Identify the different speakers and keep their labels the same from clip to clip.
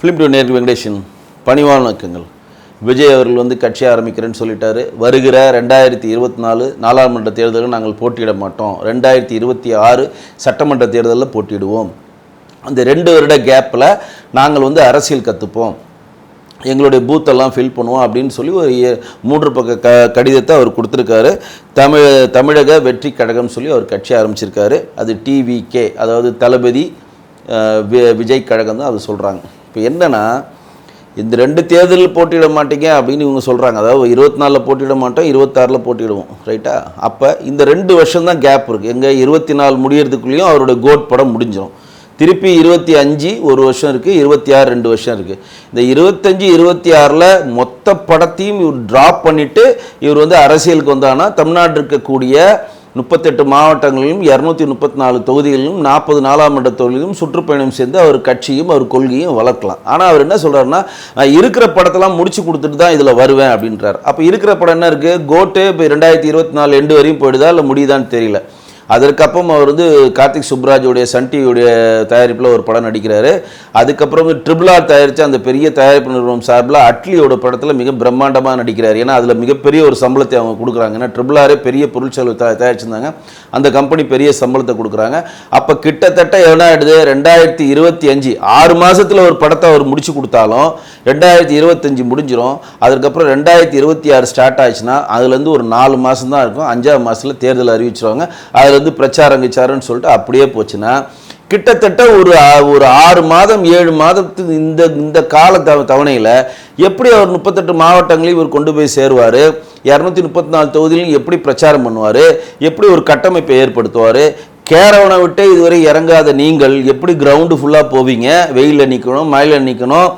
Speaker 1: Film two நேருக்கு வெங்கடேஷன் பணிவான வணக்கங்கள் விஜய் அவர்கள் வந்து கட்சி ஆரம்பிக்கிறேன்னு சொல்லிட்டாரு. வருகிற ரெண்டாயிரத்தி இருபத்தி நாலு நாடாளுமன்ற தேர்தலில் நாங்கள் போட்டியிட மாட்டோம். ரெண்டாயிரத்தி இருபத்தி ஆறு சட்டமன்ற தேர்தலில் போட்டியிடுவோம். அந்த ரெண்டு வருட கேப்பில் நாங்கள் வந்து அரசியல் கற்றுப்போம் எங்களுடைய பூத்தெல்லாம் ஃபில் பண்ணுவோம் அப்படின்னு சொல்லி ஒரு ஏ- மூன்று பக்க க கடிதத்தை அவர் கொடுத்துருக்காரு. தமிழ் தமிழக வெற்றி கழகம் சொல்லி அவர் கட்சி ஆரம்பிச்சிருக்காரு. அது டிவிகே அதாவது தளபதி வி- விஜய் கழகம் தான் அது சொல்கிறாங்க இப்போ என்னென்னா இந்த ரெண்டு தேர்தலில் போட்டியிட மாட்டீங்க அப்படின்னு இவங்க சொல்கிறாங்க அதாவது இருபத்தி நாலில் போட்டியிட மாட்டோம் இருபத்தாறில் போட்டியிடுவோம். ரைட்டா அப்போ இந்த ரெண்டு வருஷம் தான் கேப் இருக்குது எங்கே இருபத்தி நாலு முடியறதுக்குள்ளேயும் அவரோட கோட் படம் முடிஞ்சிடும் திருப்பி இருபத்தி அஞ்சு ஒரு வருஷம் இருக்குது இருபத்தி ஆறு ரெண்டு வருஷம் இருக்குது இந்த இருபத்தஞ்சு இருபத்தி ஆறில் மொத்த படத்தையும் இவர் ட்ராப் பண்ணிவிட்டு இவர் வந்து அரசியலுக்கு வந்தான்னா தமிழ்நாட்டில் இருக்கக்கூடிய முப்பத்தெட்டு மாவட்டங்களிலும் இரநூத்தி முப்பத்தி நாலு தொகுதிகளிலும் நாற்பது நாலாம் மண்ட தொகுதியிலும் சுற்றுப்பயணம் சேர்ந்து அவர் கட்சியும் அவர் கொள்கையும் வளர்க்கலாம். ஆனால் அவர் என்ன சொல்கிறாருன்னா நான் இருக்கிற படத்தெல்லாம் முடிச்சு கொடுத்துட்டு தான் இதில் வருவேன் அப்படின்றார். அப்போ இருக்கிற படம் என்ன இருக்குது கோட்டு இப்போ ரெண்டாயிரத்தி இருபத்தி நாலு எண்டு வரையும் போயிடுதா இல்லை முடியுதான்னு தெரியல. அதற்கப்புறம் அவர் வந்து கார்த்திக் சுப்ராஜுடைய சன் டிவியுடைய தயாரிப்பில் ஒரு படம் நடிக்கிறாரு. அதுக்கப்புறம் ட்ரிபிள் ஆர் தயாரித்த அந்த பெரிய தயாரிப்பு நிறுவனம் சார்பில் அட்லியோட படத்தில் மிக பிரம்மாண்டமாக நடிக்கிறார். ஏன்னா அதில் மிகப்பெரிய ஒரு சம்பளத்தை அவங்க கொடுக்குறாங்க. ஏன்னா ட்ரிபிள் ஆரே பெரிய பொருட்செலவு த தயாரிச்சிருந்தாங்க. அந்த கம்பெனி பெரிய சம்பளத்தை கொடுக்குறாங்க. அப்போ கிட்டத்தட்ட என்ன ஆயிடுது? ரெண்டாயிரத்தி இருபத்தி அஞ்சு ஆறு மாதத்தில் ஒரு படத்தை அவர் முடிச்சு கொடுத்தாலும் ரெண்டாயிரத்தி இருபத்தஞ்சு முடிஞ்சிரும். அதுக்கப்புறம் ரெண்டாயிரத்தி இருபத்தி ஆறு ஸ்டார்ட் ஆச்சுன்னா அதுலேருந்து ஒரு நாலு மாதம் தான் இருக்கும். அஞ்சாவது மாதத்தில் தேர்தல் அறிவிச்சிருவாங்க. அதில் வந்து பிரச்சாரம் கிச்சாரன்னு சொல்லிட்டு அப்படியே போச்சுன்னா கிட்டத்தட்ட ஒரு ஒரு ஆறு மாதம் ஏழு மாதத்துக்கு இந்த இந்த கால த தவணையில் எப்படி அவர் முப்பத்தெட்டு மாவட்டங்களையும் இவர் கொண்டு போய் சேருவார் இரநூத்தி முப்பத்தி நாலு தொகுதியிலும் எப்படி பிரச்சாரம் பண்ணுவார் எப்படி ஒரு கட்டமைப்பை ஏற்படுத்துவார் கேரவனை விட்டே இதுவரை இறங்காத நீங்கள் எப்படி கிரவுண்டு ஃபுல்லாக போவீங்க வெயிலில் நிற்கணும் மழையில் நிற்கணும்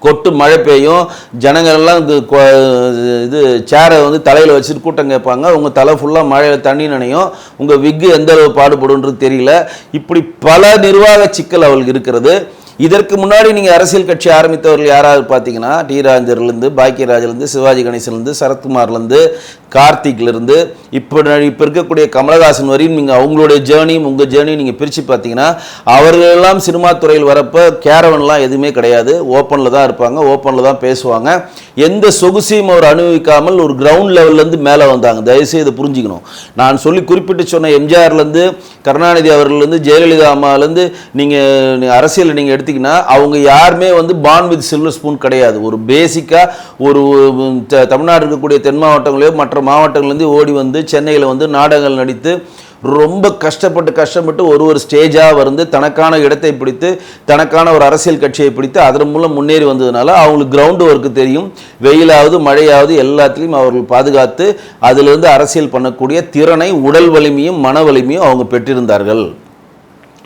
Speaker 1: கொட்டு மழை பெய்யும். ஜனங்கள் எல்லாம் இது கொ- இது சேரை வந்து தலையில் வச்சுட்டு கூட்டம் கேட்பாங்க. உங்கள் தலை ஃபுல்லாக மழையில் தண்ணி நனையும். உங்கள் விக்கு எந்த அளவு பாடுபடுன்றது தெரியல. இப்படி பல நிர்வாக சிக்கல் அவளுக்கு இருக்கிறது. இதற்கு முன்னாடி நீங்கள் அரசியல் கட்சி ஆரம்பித்தவர்கள் யாராவது பார்த்தீங்கன்னா டி ராஜர்லேருந்து பாக்கியராஜ்லேருந்து சிவாஜி கணேசன்லேருந்து சரத்குமார்லேருந்து கார்த்திக்லேருந்து இப்போ இப்போ இருக்கக்கூடிய கமலஹாசன் வரையும் நீங்கள் அவங்களுடைய ஜேர்னியும் உங்கள் ஜேர்னியும் நீங்கள் பிரித்து பார்த்தீங்கன்னா அவர்களெல்லாம் சினிமா துறையில் வரப்போ கேரவன்லாம் எதுவுமே கிடையாது. ஓப்பனில் தான் இருப்பாங்க ஓப்பனில் தான் பேசுவாங்க. எந்த சொகுசையும் அவர் அனுபவிக்காமல் ஒரு கிரவுண்ட் லெவல்லேருந்து மேலே வந்தாங்க. தயவுசெய்து புரிஞ்சுக்கணும். நான் சொல்லி குறிப்பிட்டு சொன்ன எம்ஜிஆர்லேருந்து கருணாநிதி அவர்கள்லேருந்து ஜெயலலிதா அம்மாலேருந்து நீங்கள் அரசியல் நீங்கள் எடுத்து எடுத்திங்கன்னா அவங்க யாருமே வந்து பான் வித் சில்வர் ஸ்பூன் கிடையாது. ஒரு பேசிக்காக ஒரு த- தமிழ்நாடு இருக்கக்கூடிய தென் மாவட்டங்களையோ மற்ற மாவட்டங்கள்லேருந்து ஓடி வந்து சென்னையில் வந்து நாடகங்கள் நடித்து ரொம்ப கஷ்டப்பட்டு கஷ்டப்பட்டு ஒரு ஒரு ஸ்டேஜாக வந்து தனக்கான இடத்தை பிடித்து தனக்கான ஒரு அரசியல் கட்சியை பிடித்து அதன் மூலம் முன்னேறி வந்ததுனால அவங்களுக்கு கிரவுண்டு ஒர்க்கு தெரியும். வெயிலாவது மழையாவது எல்லாத்துலேயும் அவர்கள் பாதுகாத்து அதிலிருந்து அரசியல் பண்ணக்கூடிய திறனை உடல் வலிமையும் மன வலிமையும் அவங்க பெற்றிருந்தார்கள்.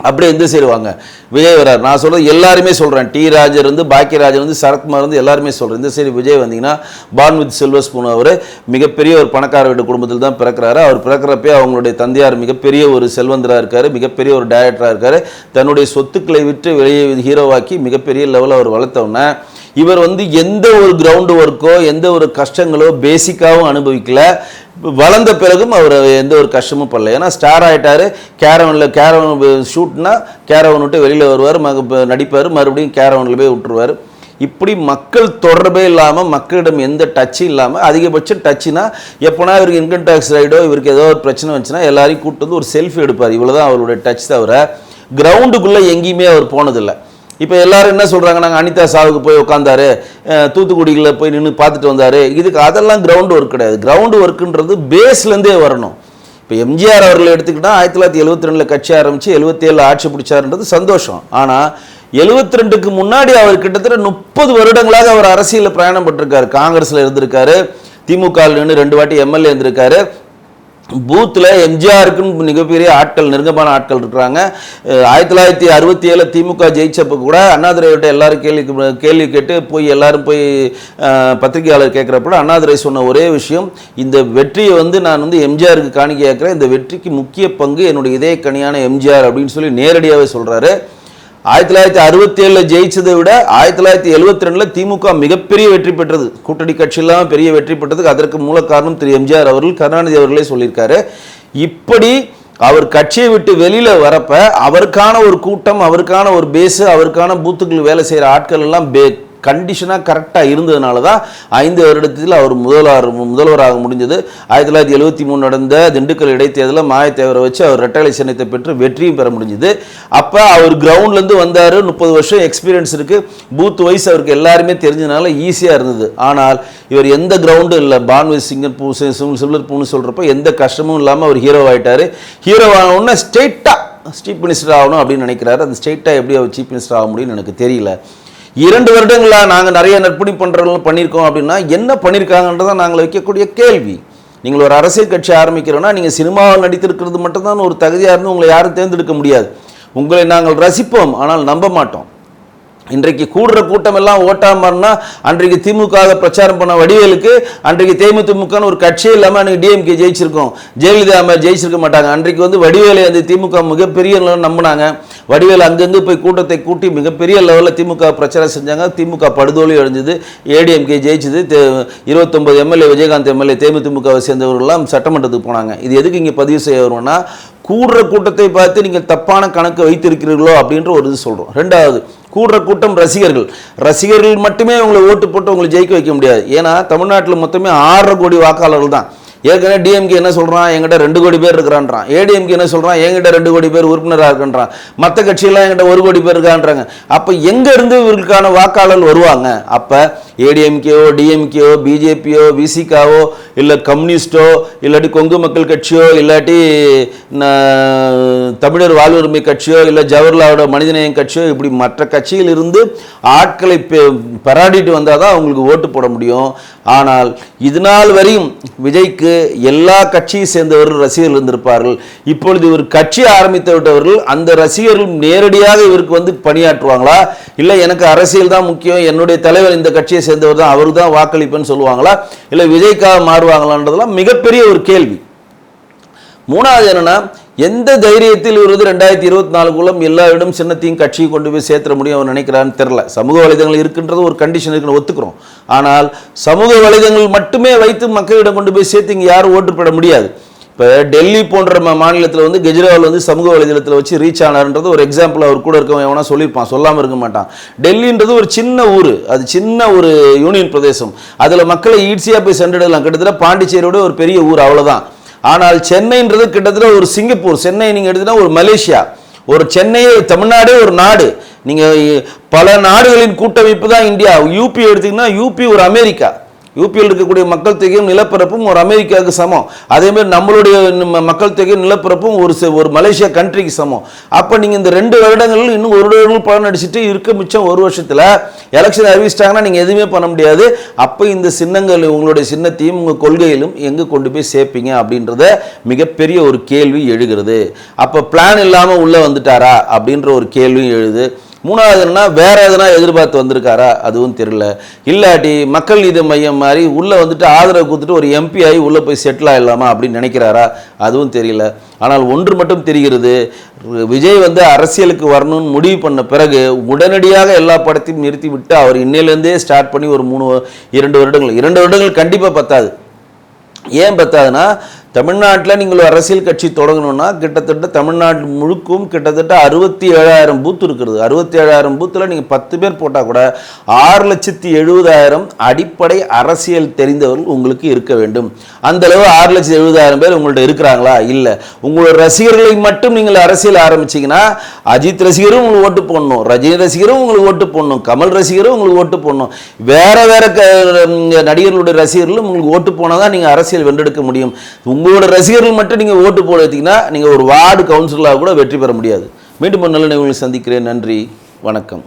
Speaker 1: அப்படியே எந்த சேருவாங்க. விஜய் வரார். நான் சொல்கிறது எல்லாருமே சொல்கிறேன் டி ராஜர் இருந்து பாக்கியராஜர் இருந்து சரத்குமார் இருந்து எல்லாருமே சொல்கிறேன் இந்த சரி விஜய் வந்தீங்கன்னா பான் வித் சில்வர் ஸ்பூன் அவர் மிகப்பெரிய ஒரு பணக்கார வீட்டு குடும்பத்தில் தான் பிறக்கிறாரு. அவர் பிறக்கிறப்பே அவங்களுடைய தந்தையார் மிகப்பெரிய ஒரு செல்வந்தராக இருக்கார். மிகப்பெரிய ஒரு டைரக்டராக இருக்கார். தன்னுடைய சொத்துக்களை விட்டு வெளியே ஹீரோவாக்கி மிகப்பெரிய லெவலில் அவர் வளர்த்தவுடனே இவர் வந்து எந்த ஒரு கிரவுண்டு ஒர்க்கோ எந்த ஒரு கஷ்டங்களோ பேசிக்காகவும் அனுபவிக்கல. வளர்ந்த பிறகும் அவர் எந்த ஒரு கஷ்டமும் படல. ஏன்னா ஸ்டார் ஆகிட்டார் கேரவனில் கேரவன் ஷூட்னா கேரவன் விட்டு வெளியில் வருவார் மக நடிப்பார். மறுபடியும் கேரவனில் போய் விட்டுருவார். இப்படி மக்கள் தொடர்பே இல்லாமல் மக்களிடம் எந்த டச்சும் இல்லாமல் அதிகபட்சம் டச்சுனா எப்போனா இவருக்கு இன்கம் டேக்ஸ் ரைடோ இவருக்கு ஏதோ ஒரு பிரச்சனை வந்துச்சுன்னா எல்லாரையும் கூப்பிட்டு வந்து ஒரு செல்ஃபி எடுப்பார். இவ்வளோ தான் அவருடைய டச் தவிர கிரவுண்டுக்குள்ளே எங்கேயுமே அவர் போனதில்லை. இப்போ எல்லாரும் என்ன சொல்கிறாங்க நாங்கள் அனிதா சாவுக்கு போய் உட்காந்தாரு தூத்துக்குடியில் போய் நின்று பார்த்துட்டு வந்தார். இதுக்கு அதெல்லாம் கிரவுண்ட் ஒர்க் கிடையாது. கிரவுண்ட் ஒர்க்குன்றது பேஸ்லேருந்தே வரணும். இப்போ எம்ஜிஆர் அவர்கள் எடுத்துக்கிட்டால் ஆயிரத்தி தொள்ளாயிரத்தி எழுபத்தி ரெண்டில் கட்சி ஆரம்பித்து எழுபத்தேழில் ஆட்சி பிடிச்சாருன்றது சந்தோஷம். ஆனால் எழுபத்தி ரெண்டுக்கு முன்னாடி அவர் கிட்டத்தட்ட முப்பது வருடங்களாக அவர் அரசியலில் பிரயாணம் பட்டிருக்காரு. காங்கிரஸில் இருந்திருக்காரு. திமுக நின்று ரெண்டு வாட்டி எம்எல்ஏ இருந்திருக்காரு. பூத்தில் எம்ஜிஆருக்குன்னு மிகப்பெரிய ஆட்கள் நெருங்கமான ஆட்கள் இருக்கிறாங்க. ஆயிரத்தி தொள்ளாயிரத்தி அறுபத்தி ஏழில் திமுக ஜெயிச்சப்போ கூட அண்ணாதுரையிட்ட எல்லாரும் கேள்வி கேள்வி கேட்டு போய் எல்லாரும் போய் பத்திரிகையாளர் கேட்குறப்ப அண்ணாதுரை சொன்ன ஒரே விஷயம் இந்த வெற்றியை வந்து நான் வந்து எம்ஜிஆருக்கு காணிக்கை கேட்குறேன் இந்த வெற்றிக்கு முக்கிய பங்கு என்னுடைய இதய கனியான எம்ஜிஆர் அப்படின்னு சொல்லி நேரடியாகவே சொல்கிறாரு ஆயிரத்தி தொள்ளாயிரத்தி அறுபத்தி ஏழில் ஜெயிச்சதை விட ஆயிரத்தி தொள்ளாயிரத்தி எழுபத்தி ரெண்டில் திமுக மிகப்பெரிய வெற்றி பெற்றது. கூட்டணி கட்சி இல்லாமல் பெரிய வெற்றி பெற்றதுக்கு அதற்கு மூல காரணம் திரு எம்ஜிஆர் அவர்கள் கருணாநிதி அவர்களே சொல்லியிருக்காரு. இப்படி அவர் கட்சியை விட்டு வெளியில் வரப்ப அவருக்கான ஒரு கூட்டம் அவருக்கான ஒரு பேஸு அவருக்கான பூத்துக்கள் வேலை செய்கிற ஆட்கள் எல்லாம் பே கண்டிஷனாக கரெக்டாக இருந்ததுனால தான் ஐந்து வருடத்தில் அவர் முதல்வர் முதல்வராக முடிஞ்சது. ஆயிரத்தி தொள்ளாயிரத்தி எழுபத்தி மூணு நடந்த திண்டுக்கல் இடைத்தேர்தலில் மாயத்தேவரை வச்சு அவர் ரெட்டலை சின்னத்தை பெற்று வெற்றியும் பெற முடிஞ்சது. அப்போ அவர் கிரவுண்ட்லேருந்து வந்தார். முப்பது வருஷம் எக்ஸ்பீரியன்ஸ் இருக்குது பூத் வைஸ் அவருக்கு எல்லாருமே தெரிஞ்சதுனால ஈஸியாக இருந்தது. ஆனால் இவர் எந்த கிரவுண்டும் இல்லை. பான்வெஸ் சிங்கர் பூ சில்லர் பூன்னு சொல்கிறப்ப எந்த கஷ்டமும் இல்லாமல் அவர் ஹீரோ ஆகிட்டார் ஹீரோ ஆனவுடனே உடனே ஸ்டேட்டாக சீஃப் மினிஸ்டர் ஆகணும் அப்படின்னு நினைக்கிறாரு. அந்த ஸ்டேட்டாக எப்படி அவர் சீஃப் மினிஸ்டர் ஆக முடியும்னு எனக்கு தெரியல. இரண்டு வருடங்களாக நாங்கள் நிறைய நற்பணி பண்ணுறவங்களும் பண்ணியிருக்கோம் அப்படின்னா என்ன பண்ணியிருக்காங்கன்றதான் நாங்கள் வைக்கக்கூடிய கேள்வி. நீங்கள் ஒரு அரசியல் கட்சி ஆரம்பிக்கிறோன்னா நீங்கள் சினிமாவில் நடித்திருக்கிறது மட்டும்தான் ஒரு தகுதியாக இருந்து உங்களை யாரும் தேர்ந்தெடுக்க முடியாது. உங்களை நாங்கள் ரசிப்போம் ஆனால் நம்ப மாட்டோம். இன்றைக்கு கூடுற கூட்டம் எல்லாம் ஓட்டாமன்னா அன்றைக்கு திமுக பிரச்சாரம் பண்ண வடிவேலுக்கு அன்றைக்கு தேமுதிமுகன்னு ஒரு கட்சியே இல்லாமல் அன்றைக்கி டிஎம்கே ஜெயிச்சிருக்கோம். ஜெயலலிதா அம்மா ஜெயிச்சிருக்க மாட்டாங்க. அன்றைக்கு வந்து வடிவேலை அந்த திமுக மிகப்பெரிய நம்பினாங்க. வடிவேல் அங்கங்கே போய் கூட்டத்தை கூட்டி மிகப்பெரிய லெவலில் திமுக பிரச்சாரம் செஞ்சாங்க. திமுக படுதோலி அடைஞ்சது. ஏடிஎம்கே ஜெயிச்சது. இருபத்தொம்பது எம்எல்ஏ விஜயகாந்த் எம்எல்ஏ தேமுதிமுகவை சேர்ந்தவர்கள்லாம் சட்டமன்றத்துக்கு போனாங்க. இது எதுக்கு இங்கே பதிவு செய்ய வருவோம்னா கூடுற கூட்டத்தை பார்த்து நீங்கள் தப்பான கணக்கு வைத்திருக்கிறீர்களோ அப்படின்ற ஒரு இது சொல்கிறோம் ரெண்டாவது கூடுற கூட்டம் ரசிகர்கள். ரசிகர்கள் மட்டுமே உங்களை ஓட்டு போட்டு உங்களை ஜெயிக்க வைக்க முடியாது. ஏன்னா தமிழ்நாட்டில் மொத்தமே ஆறரை கோடி வாக்காளர்கள் தான். ஏற்கனவே டிஎம்கே என்ன சொல்கிறான் என்கிட்ட ரெண்டு கோடி பேர் இருக்கிறான்றான். ஏடிஎம்கே என்ன சொல்கிறான் என்கிட்ட ரெண்டு கோடி பேர் உறுப்பினராக இருக்கின்றான். மற்ற கட்சியெல்லாம் என்கிட்ட ஒரு கோடி பேர் இருக்கான்றாங்க அப்போ எங்கேருந்து இவர்களுக்கான வாக்காளர்கள் வருவாங்க? அப்போ ஏடிஎம்கேஓ டிஎம்கேஓ பிஜேபியோ விசிகாவோ இல்லை கம்யூனிஸ்டோ இல்லாட்டி கொங்கு மக்கள் கட்சியோ இல்லாட்டி தமிழர் வாழ்வுரிமை கட்சியோ இல்லை ஜவஹர்லாலோட மனிதநேயம் கட்சியோ இப்படி மற்ற கட்சியிலிருந்து ஆட்களை பெ- பெறாடிட்டு வந்தால் தான் அவங்களுக்கு ஓட்டு போட முடியும். ஆனால் இதுநாள் வரையும் விஜய்க்கு எல்லா கட்சியை சேர்ந்தவர்கள் ரசிகர்கள் இருந்திருப்பார்கள். இப்பொழுது இவர் கட்சி ஆரம்பித்து விட்டவர்கள் அந்த ரசிகர்கள் நேரடியாக இவருக்கு வந்து பணியாற்றுவாங்களா? இல்லை எனக்கு அரசியல் தான் முக்கியம் என்னுடைய தலைவர் இந்த கட்சியை சேர்ந்தவர் தான் அவருக்கு தான் வாக்களிப்பேன்னு சொல்லுவாங்களா? இல்லை விஜய்க்காக மாறுவாங்களான்றதெல்லாம் மிகப்பெரிய ஒரு கேள்வி. மூணாவது என்னன்னா எந்த தைரியத்தில் இவர் வந்து ரெண்டாயிரத்தி இருபத்தி நாலுக்குள்ள எல்லா இடம் சின்னத்தையும் கட்சியை கொண்டு போய் சேர்த்துற முடியும் அவன் நினைக்கிறான்னு தெரில சமூக வலைதளங்கள் இருக்கின்றது ஒரு கண்டிஷன் இருக்குன்னு ஒத்துக்கிறோம். ஆனால் சமூக வலைதளங்கள் மட்டுமே வைத்து மக்களிடம் கொண்டு போய் சேர்த்து இங்கே யாரும் ஓட்டு முடியாது. இப்போ டெல்லி போன்ற மாநிலத்தில் வந்து கெஜ்ரிவால் வந்து சமூக வலைதளத்தில் வச்சு ரீச் ஆனார்ன்றது ஒரு எக்ஸாம்பிள் அவர் கூட இருக்கவன் எவனா சொல்லியிருப்பான். சொல்லாமல் இருக்க மாட்டான். டெல்லின்றது ஒரு சின்ன ஊர். அது சின்ன ஒரு யூனியன் பிரதேசம். அதில் மக்களை ஈஸியாக போய் சென்றடலாம் கிட்டத்தட்ட பாண்டிச்சேரியோட ஒரு பெரிய ஊர் அவ்வளோதான் ஆனால் சென்னைன்றது கிட்டத்தட்ட ஒரு சிங்கப்பூர். சென்னை நீங்கள் எடுத்தீங்கன்னா ஒரு மலேசியா. ஒரு சென்னையை தமிழ்நாடே ஒரு நாடு. நீங்கள் பல நாடுகளின் கூட்டமைப்பு தான் இந்தியா. யூபி எடுத்தீங்கன்னா யூபி ஒரு அமெரிக்கா. யூபியில் இருக்கக்கூடிய மக்கள் தொகையும் நிலப்பரப்பும் ஒரு அமெரிக்காவுக்கு சமம். அதேமாதிரி நம்மளுடைய நம்ம மக்கள் தொகையும் நிலப்பரப்பும் ஒரு ஒரு மலேசியா கண்ட்ரிக்கு சமம். அப்போ நீங்கள் இந்த ரெண்டு வருடங்களில் இன்னும் ஒரு வருடங்கள் பலன் அடிச்சுட்டு இருக்க மிச்சம் ஒரு வருஷத்தில் எலெக்ஷன் அறிவிச்சிட்டாங்கன்னா நீங்கள் எதுவுமே பண்ண முடியாது. அப்போ இந்த சின்னங்கள் உங்களுடைய சின்னத்தையும் உங்கள் கொள்கையிலும் எங்கே கொண்டு போய் சேர்ப்பீங்க அப்படின்றத மிகப்பெரிய ஒரு கேள்வி எழுகிறது. அப்போ பிளான் இல்லாமல் உள்ளே வந்துட்டாரா அப்படின்ற ஒரு கேள்வியும் எழுது. மூணாவது என்னன்னா வேற எதனா எதிர்பார்த்து வந்திருக்காரா? அதுவும் தெரியல. இல்லாட்டி மக்கள் நீதி மையம் மாதிரி உள்ளே வந்துட்டு ஆதரவு கொடுத்துட்டு ஒரு எம்பி ஆகி உள்ளே போய் செட்டில் ஆகிடலாமா அப்படின்னு நினைக்கிறாரா? அதுவும் தெரியல. ஆனால் ஒன்று மட்டும் தெரிகிறது விஜய் வந்து அரசியலுக்கு வரணும்னு முடிவு பண்ண பிறகு உடனடியாக எல்லா படத்தையும் நிறுத்தி விட்டு அவர் இன்னையிலேருந்தே ஸ்டார்ட் பண்ணி ஒரு மூணு இரண்டு வருடங்கள். இரண்டு வருடங்கள் கண்டிப்பாக பத்தாது. ஏன் பத்தாதுன்னா தமிழ்நாட்டில் நீங்கள் அரசியல் கட்சி தொடங்கணும்னா கிட்டத்தட்ட தமிழ்நாடு முழுக்கும் கிட்டத்தட்ட அறுபத்தி ஏழாயிரம் பூத் இருக்கிறது அறுபத்தி ஏழாயிரம் பூத்தில் நீங்கள் பத்து பேர் போட்டால் கூட ஆறு லட்சத்தி எழுபதாயிரம் அடிப்படை அரசியல் தெரிந்தவர்கள் உங்களுக்கு இருக்க வேண்டும். அந்த அளவு ஆறு லட்சத்தி எழுபதாயிரம் பேர் உங்கள்ட்ட இருக்கிறாங்களா? இல்லை. உங்களோட ரசிகர்களை மட்டும் நீங்கள் அரசியல் ஆரம்பிச்சிங்கன்னா அஜித் ரசிகரும் உங்களுக்கு ஓட்டு போடணும் ரஜினி ரசிகரும் உங்களுக்கு ஓட்டு போடணும் கமல் ரசிகரும் உங்களுக்கு ஓட்டு போடணும். வேறு வேறு க நடிகர்களுடைய ரசிகர்களும் உங்களுக்கு ஓட்டு போனால் தான் நீங்கள் அரசியல் வென்றெடுக்க முடியும். உங்களோட ரசிகர்கள் மட்டும் நீங்கள் ஓட்டு போட வைத்தீங்கன்னா நீங்கள் ஒரு வார்டு கவுன்சிலராக கூட வெற்றி பெற முடியாது. மீண்டும் ஒரு நல்ல நிகழ்வு சந்திக்கிறேன். நன்றி. வணக்கம்.